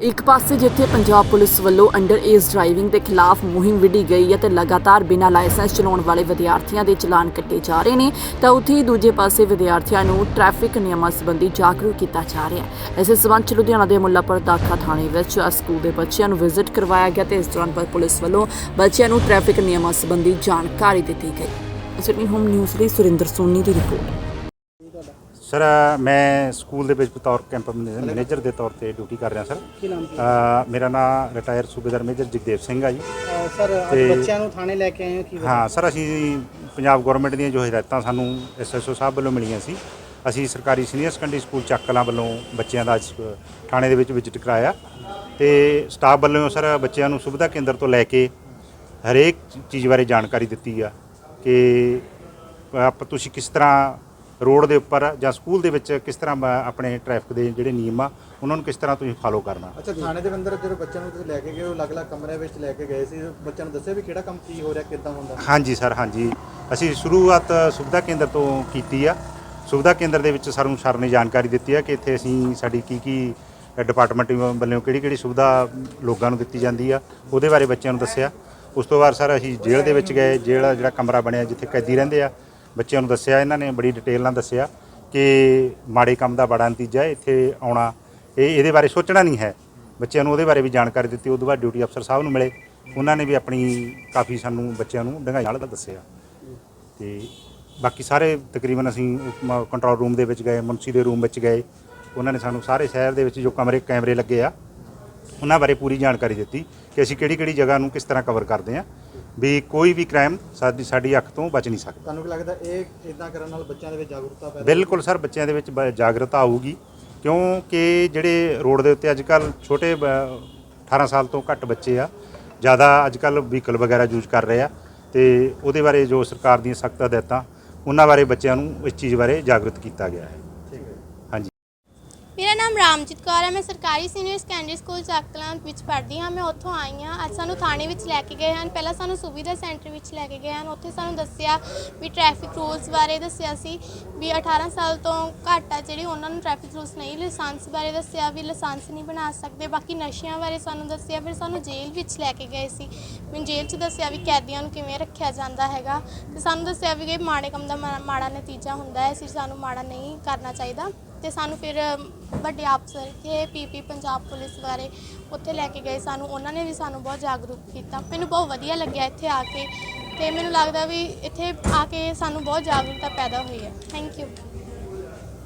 ਇੱਕ ਪਾਸੇ ਜਿੱਥੇ ਪੰਜਾਬ ਪੁਲਿਸ ਵੱਲੋਂ ਅੰਡਰ ਏਜ ਡਰਾਈਵਿੰਗ ਦੇ ਖਿਲਾਫ ਮੁਹਿੰਮ ਵਿੱਢੀ ਗਈ ਹੈ ਤੇ ਲਗਾਤਾਰ ਬਿਨਾਂ ਲਾਇਸੈਂਸ ਚਲਾਉਣ ਵਾਲੇ ਵਿਦਿਆਰਥੀਆਂ ਦੇ ਚਲਾਨ ਕੱਟੇ ਜਾ ਰਹੇ ਨੇ, ਤਾਂ ਉੱਥੇ ਹੀ ਦੂਜੇ ਪਾਸੇ ਵਿਦਿਆਰਥੀਆਂ ਨੂੰ ਟ੍ਰੈਫਿਕ ਨਿਯਮਾਂ ਸੰਬੰਧੀ ਜਾਗਰੂਕ ਕੀਤਾ ਜਾ ਰਿਹਾ ਹੈ। ਇਸੇ ਸਬੰਧ ਚ ਲੁਧਿਆਣਾ ਦੇ ਮੁੱਲਾਪੁਰ ਦਾਖਾ ਥਾਣੇ ਵਿੱਚ ਸਕੂਲ ਦੇ ਬੱਚਿਆਂ ਨੂੰ ਵਿਜ਼ਿਟ ਕਰਵਾਇਆ ਗਿਆ ਤੇ ਇਸ ਦੌਰਾਨ ਪੁਲਿਸ ਵੱਲੋਂ ਬੱਚਿਆਂ ਨੂੰ ਟ੍ਰੈਫਿਕ ਨਿਯਮਾਂ ਸੰਬੰਧੀ ਜਾਣਕਾਰੀ ਦਿੱਤੀ ਗਈ। ਸਿਡਨੀ ਹੋਮ ਨਿਊਜ਼ ਲਈ ਸੁਰਿੰਦਰ ਸੋਨੀ ਦੀ ਰਿਪੋਰਟ। ਸਰ ਮੈਂ ਸਕੂਲ ਦੇ ਵਿੱਚ ਬਤੌਰ ਕੈਂਪ ਮੈਨੇਜਰ ਦੇ ਤੌਰ ਤੇ ਡਿਊਟੀ ਕਰ ਰਿਹਾ ਸਰ ਕੀ ਨਾਮ ਜੀ? ਅ, ਮੇਰਾ ਨਾਮ ਰਿਟਾਇਰ ਸੂਬੇਦਾਰ ਮੇਜਰ ਜਗਦੇਵ ਸਿੰਘ ਆ ਜੀ। ਸਰ ਅੱਜ ਤੇ- ਬੱਚਿਆਂ ਨੂੰ ਥਾਣੇ ਲੈ ਕੇ ਆਏ ਹੋ ਕੀ ਹਾਂ ਸਰ ਅਸੀਂ ਪੰਜਾਬ ਗਵਰਨਮੈਂਟ ਦੀਆਂ ਜੋ ਹਦਾਇਤਾਂ ਸਾਨੂੰ ਐਸਐਸਓ ਸਾਹਿਬ ਵੱਲੋਂ ਮਿਲੀਆਂ ਸੀ ਅਸੀਂ ਸਰਕਾਰੀ ਸੀਨੀਅਰ ਸੈਕੰਡਰੀ ਸਕੂਲ ਚੱਕਲਾਂ ਵੱਲੋਂ ਬੱਚਿਆਂ ਦਾ ਅੱਜ ਥਾਣੇ ਦੇ ਵਿੱਚ ਵਿਜ਼ਿਟ ਕਰਾਇਆ। ਤੇ ਸਟਾਫ ਵੱਲੋਂ ਸਰ ਬੱਚਿਆਂ ਨੂੰ ਸੁਵਿਧਾ ਕੇਂਦਰ ਤੋਂ ਲੈ ਕੇ ਹਰੇਕ ਚੀਜ਼ ਬਾਰੇ ਜਾਣਕਾਰੀ ਦਿੱਤੀ ਆ ਕਿ ਆਪ ਤੁਸੀਂ ਕਿਸ ਤਰ੍ਹਾਂ ਰੋਡ ਦੇ ਉੱਪਰ ਜਾਂ ਸਕੂਲ ਦੇ ਵਿੱਚ ਕਿਸ ਤਰ੍ਹਾਂ ਆਪਣੇ ਟ੍ਰੈਫਿਕ ਦੇ ਜਿਹੜੇ ਨਿਯਮ ਆ ਉਹਨਾਂ ਨੂੰ ਕਿਸ ਤਰ੍ਹਾਂ ਤੁਸੀਂ ਫਾਲੋ ਕਰਨਾ? ਅੱਛਾ ਥਾਣੇ ਦੇ ਅੰਦਰ ਜਦੋਂ ਬੱਚਿਆਂ ਨੂੰ ਤੁਸੀਂ ਲੈ ਕੇ ਗਏ ਉਹ ਅਲੱਗ-ਅਲੱਗ ਕਮਰਿਆਂ ਵਿੱਚ ਲੈ ਕੇ ਗਏ ਸੀ ਬੱਚਿਆਂ ਨੂੰ ਦੱਸਿਆ ਵੀ ਕਿਹੜਾ ਕੰਮ ਕੀ ਹੋ ਰਿਹਾ ਕਿੱਦਾਂ ਹੁੰਦਾ? ਹਾਂਜੀ ਸਰ ਹਾਂਜੀ। ਅਸੀਂ ਸ਼ੁਰੂਆਤ ਸੁਵਿਧਾ ਕੇਂਦਰ ਤੋਂ ਕੀਤੀ ਆ। ਸੁਵਿਧਾ ਕੇਂਦਰ ਦੇ ਵਿੱਚ ਸਾਨੂੰ ਸਰ ਨੇ ਜਾਣਕਾਰੀ ਦਿੱਤੀ ਆ ਕਿ ਇੱਥੇ ਅਸੀਂ ਸਾਡੀ ਕੀ ਕੀ ਡਿਪਾਰਟਮੈਂਟ ਵੱਲੋਂ ਕਿਹੜੀ ਕਿਹੜੀ ਸੁਵਿਧਾ ਲੋਕਾਂ ਨੂੰ ਦਿੱਤੀ ਜਾਂਦੀ ਆ ਉਹਦੇ ਬਾਰੇ ਬੱਚਿਆਂ ਨੂੰ ਦੱਸਿਆ। ਉਸ ਤੋਂ ਬਾਅਦ ਸਰ ਅਸੀਂ ਜੇਲ੍ਹ ਦੇ ਵਿੱਚ ਗਏ ਜੇਲ੍ਹ ਦਾ ਜਿਹੜਾ ਕਮਰਾ ਬਣਿਆ ਜਿੱਥੇ ਕੈਦੀ ਰਹਿੰਦੇ ਆ ਬੱਚਿਆਂ ਨੂੰ ਦੱਸਿਆ, ਇਹਨਾਂ ਨੇ ਬੜੀ ਡਿਟੇਲ ਨਾਲ ਦੱਸਿਆ ਕਿ ਮਾੜੇ ਕੰਮ ਦਾ ਬੜਾ ਨਤੀਜਾ ਹੈ, ਇੱਥੇ ਆਉਣਾ। ਇਹ, ਇਹਦੇ ਬਾਰੇ ਸੋਚਣਾ ਨਹੀਂ ਹੈ। ਬੱਚਿਆਂ ਨੂੰ ਉਹਦੇ ਬਾਰੇ ਵੀ ਜਾਣਕਾਰੀ ਦਿੱਤੀ ਉਸ ਤੋਂ ਬਾਅਦ ਡਿਊਟੀ ਅਫਸਰ ਸਾਹਿਬ ਨੂੰ ਮਿਲੇ। ਉਹਨਾਂ ਨੇ ਵੀ ਆਪਣੀ ਕਾਫੀ ਸਾਨੂੰ ਬੱਚਿਆਂ ਨੂੰ ਡੰਗਾਈ ਨਾਲ ਦੱਸਿਆ। ਤੇ ਬਾਕੀ ਸਾਰੇ ਤਕਰੀਬਨ ਅਸੀਂ ਕੰਟਰੋਲ ਰੂਮ ਦੇ ਵਿੱਚ ਗਏ, ਮੁਨਸੀ ਦੇ ਰੂਮ ਵਿੱਚ ਗਏ। ਉਹਨਾਂ ਨੇ ਸਾਨੂੰ ਸਾਰੇ ਸ਼ਹਿਰ ਦੇ ਵਿੱਚ ਜੋ ਕਮਰੇ, ਕੈਮਰੇ ਲੱਗੇ ਆ, ਉਹਨਾਂ ਬਾਰੇ ਪੂਰੀ ਜਾਣਕਾਰੀ ਦਿੱਤੀ ਕਿ ਅਸੀਂ ਕਿਹੜੀ ਕਿਹੜੀ ਜਗ੍ਹਾ ਨੂੰ ਕਿਸ ਤਰ੍ਹਾਂ ਕਵਰ ਕਰਦੇ ਆ ਵੀ ਕੋਈ ਵੀ ਕ੍ਰਾਈਮ ਸਾਡੀ ਸਾਡੀ ਅੱਖ ਤੋਂ ਬਚ ਨਹੀਂ ਸਕਦਾ। ਤੁਹਾਨੂੰ ਕੀ ਲੱਗਦਾ ਇਹ ਇਦਾਂ ਕਰਨ ਨਾਲ ਬੱਚਿਆਂ ਦੇ ਵਿੱਚ ਜਾਗਰੂਕਤਾ ਪੈਦਾ ਬਿਲਕੁਲ ਸਰ ਬੱਚਿਆਂ ਦੇ ਵਿੱਚ ਬ- ਜਾਗਰੂਕਤਾ ਆਊਗੀ। ਕਿਉਂਕਿ ਜਿਹੜੇ ਰੋਡ ਦੇ ਉੱਤੇ ਅੱਜ ਕੱਲ ਛੋਟੇ ਬ- 18 ਸਾਲ ਤੋਂ ਘੱਟ ਬੱਚੇ ਆ ਜ਼ਿਆਦਾ ਅੱਜ ਕੱਲ ਵਹੀਕਲ ਵਗੈਰਾ ਯੂਜ਼ ਕਰ ਰਹੇ ਆ ਤੇ ਉਹਦੇ ਬਾਰੇ ਜੋ ਸਰਕਾਰ ਦੀਆਂ ਸਖਤ ਹਦਾਇਤਾਂ ਉਹਨਾਂ ਬਾਰੇ ਬੱਚਿਆਂ ਨੂੰ ਇਸ ਚੀਜ਼ ਬਾਰੇ ਜਾਗਰੂਕ ਕੀਤਾ ਗਿਆ ਹੈ। ਠੀਕ ਹੈ ਹਾਂਜੀ। ਮੇਰਾ ਨਾਮ ਰਾਮਜੀਤ ਕੌਰ ਹੈ। ਮੈਂ ਸਰਕਾਰੀ ਸੀਨੀਅਰ ਸੈਕੰਡਰੀ ਸਕੂਲ ਚੱਕਲਾਂ ਵਿੱਚ ਪੜ੍ਹਦੀ ਹਾਂ। ਮੈਂ ਉੱਥੋਂ ਆਈ ਹਾਂ। ਅੱਜ ਸਾਨੂੰ ਥਾਣੇ ਵਿੱਚ ਲੈ ਕੇ ਗਏ ਹਨ। ਪਹਿਲਾਂ ਸਾਨੂੰ ਸੁਵਿਧਾ ਸੈਂਟਰ ਵਿੱਚ ਲੈ ਕੇ ਗਏ ਹਨ। ਉੱਥੇ ਸਾਨੂੰ ਦੱਸਿਆ ਵੀ ਟ੍ਰੈਫਿਕ ਰੂਲਸ ਬਾਰੇ ਦੱਸਿਆ ਸੀ ਵੀ 18 ਸਾਲ ਤੋਂ ਘੱਟ ਆ ਜਿਹੜੇ ਉਹਨਾਂ ਨੂੰ ਟ੍ਰੈਫਿਕ ਰੂਲਸ ਨਹੀਂ, ਲਾਇਸੈਂਸ ਬਾਰੇ ਦੱਸਿਆ ਵੀ ਲਾਇਸੈਂਸ ਨਹੀਂ ਬਣਾ ਸਕਦੇ। ਬਾਕੀ ਨਸ਼ਿਆਂ ਬਾਰੇ ਸਾਨੂੰ ਦੱਸਿਆ, ਫਿਰ ਸਾਨੂੰ ਜੇਲ੍ਹ ਵਿੱਚ ਲੈ ਕੇ ਗਏ ਸੀ। ਮੈਨੂੰ ਜੇਲ੍ਹ 'ਚ ਦੱਸਿਆ ਵੀ ਕੈਦੀਆਂ ਨੂੰ ਕਿਵੇਂ ਰੱਖਿਆ ਜਾਂਦਾ ਹੈਗਾ। ਤੇ ਸਾਨੂੰ ਦੱਸਿਆ ਵੀ ਕਿ ਮਾੜੇ ਕੰਮ ਦਾ ਮਾ- ਮਾੜਾ ਨਤੀਜਾ ਹੁੰਦਾ ਹੈ। ਅਸੀਂ ਸਾਨੂੰ ਮਾੜਾ ਨਹੀਂ ਕਰਨਾ ਚਾਹੀਦਾ। ਤੇ ਸਾਨੂੰ ਫਿਰ ਵੱਡੇ ਅਫਸਰ ਇੱਥੇ ਪੀਪੀ ਪੰਜਾਬ ਪੁਲਿਸ ਬਾਰੇ ਉੱਥੇ ਲੈ ਕੇ ਗਏ ਸਾਨੂੰ, ਉਹਨਾਂ ਨੇ ਵੀ ਸਾਨੂੰ ਬਹੁਤ ਜਾਗਰੂਕ ਕੀਤਾ। ਮੈਨੂੰ ਬਹੁਤ ਵਧੀਆ ਲੱਗਿਆ ਇੱਥੇ ਆ ਕੇ ਤੇ ਮੈਨੂੰ ਲੱਗਦਾ ਵੀ ਇੱਥੇ ਆ ਕੇ ਸਾਨੂੰ ਬਹੁਤ ਜਾਗਰੂਕਤਾ ਪੈਦਾ ਹੋਈ ਹੈ। Thank you